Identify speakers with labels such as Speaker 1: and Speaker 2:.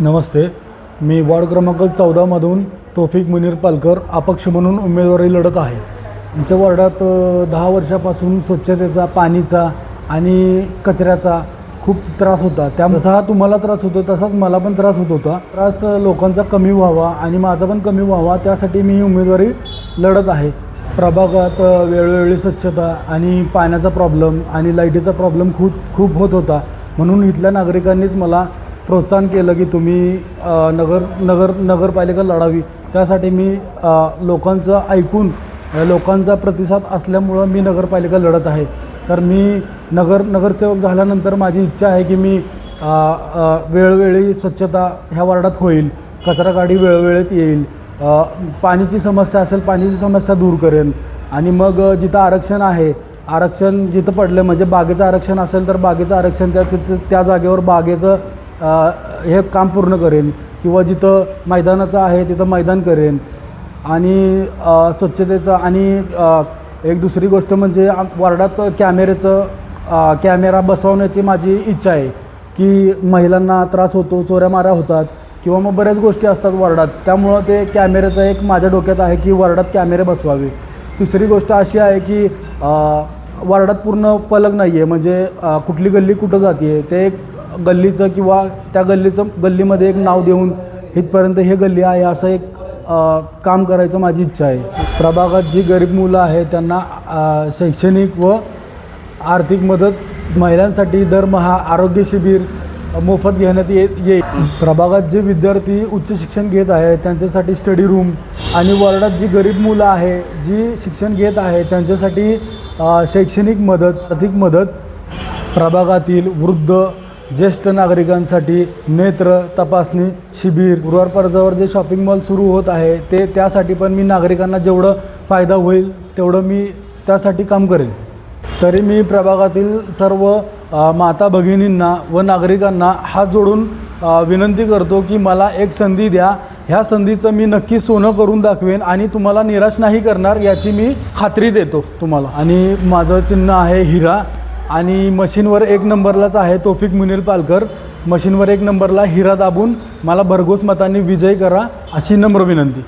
Speaker 1: नमस्ते. मी ward क्रमांक चौदामधून तोफिक मुनीर पालकर अपक्ष म्हणून उमेदवारी लढत आहे. आमच्या वॉर्डात दहा वर्षापासून स्वच्छतेचा पाणीचा आणि कचऱ्याचा खूप त्रास होता. त्या जसा हा तुम्हाला त्रास होतो तसाच मला पण त्रास होत होता. त्रास लोकांचा कमी व्हावा आणि माझा पण कमी व्हावा त्यासाठी मी उमेदवारी लढत आहे. प्रभागात वेळोवेळी स्वच्छता आणि पाण्याचा प्रॉब्लेम आणि लाईटीचा प्रॉब्लेम खूप खूप होत होता. म्हणून इथल्या नागरिकांनीच मला प्रोत्साहन केलं की तुम्ही नगर नगर नगरपालिका लढावी. त्यासाठी मी लोकांचं ऐकून लोकांचा प्रतिसाद असल्यामुळं मी नगरपालिका लढत आहे. तर मी नगर नगरसेवक झाल्यानंतर माझी इच्छा आहे की मी वेळोवेळी स्वच्छता ह्या वार्डात होईल. कचरा गाडी वेळोवेळेत येईल. पाण्याची समस्या असेल पाण्याची समस्या दूर करेन. आणि मग जिथं आरक्षण आहे आरक्षण जिथं पडलं म्हणजे बागेचं आरक्षण असेल तर बागेचं आरक्षण त्या तिथं त्या जागेवर बागेचं हे काम पूर्ण करेन किंवा जिथं मैदानाचं आहे तिथं मैदान करेन. आणि स्वच्छतेचं आणि एक दुसरी गोष्ट म्हणजे वॉर्डात कॅमेऱ्याचं कॅमेरा बसवण्याची माझी इच्छा आहे की महिलांना त्रास होतो चोऱ्या माऱ्या होतात किंवा मग बऱ्याच गोष्टी असतात वार्डात. त्यामुळं ते कॅमेऱ्याचं एक माझ्या डोक्यात आहे की वॉर्डात कॅमेरे बसवावे. तिसरी गोष्ट अशी आहे की वॉर्डात पूर्ण फलक नाही आहे म्हणजे कुठली गल्ली कुठं जाते ते एक गल्लीचं किंवा त्या गल्लीचं गल्लीमध्ये एक नाव देऊन इथपर्यंत हे गल्ली आहे असं एक काम करायचं माझी इच्छा आहे. प्रभागात जी गरीब मुलं आहेत त्यांना शैक्षणिक व आर्थिक मदत महिलांसाठी दरमहा आरोग्य शिबिर मोफत घेण्यात ये येईल प्रभागात जे विद्यार्थी उच्च शिक्षण घेत आहे त्यांच्यासाठी स्टडी रूम आणि वॉर्डात जी गरीब मुलं आहे जी शिक्षण घेत आहे त्यांच्यासाठी शैक्षणिक मदत आर्थिक मदत प्रभागातील वृद्ध ज्येष्ठ नागरिकांसाठी नेत्र तपासणी शिबिर गुरुवार पर्जावर जे शॉपिंग मॉल सुरू होत आहे ते त्यासाठी पण मी नागरिकांना जेवढं फायदा होईल तेवढं मी त्यासाठी काम करेन. तरी मी प्रभागातील सर्व माता भगिनींना व नागरिकांना हात जोडून विनंती करतो की मला एक संधी द्या. ह्या संधीचं मी नक्की सोनं करून दाखवेन आणि तुम्हाला निराश नाही करणार याची मी खात्री देतो तुम्हाला. आणि माझं चिन्ह आहे हिरा. आणि मशीनवर एक नंबरलाच आहे तोफिक मुनील पालकर. मशीनवर एक नंबरला हिरा दाबून मला भरघोस मतांनी विजय करा अशी नम्र विनंती.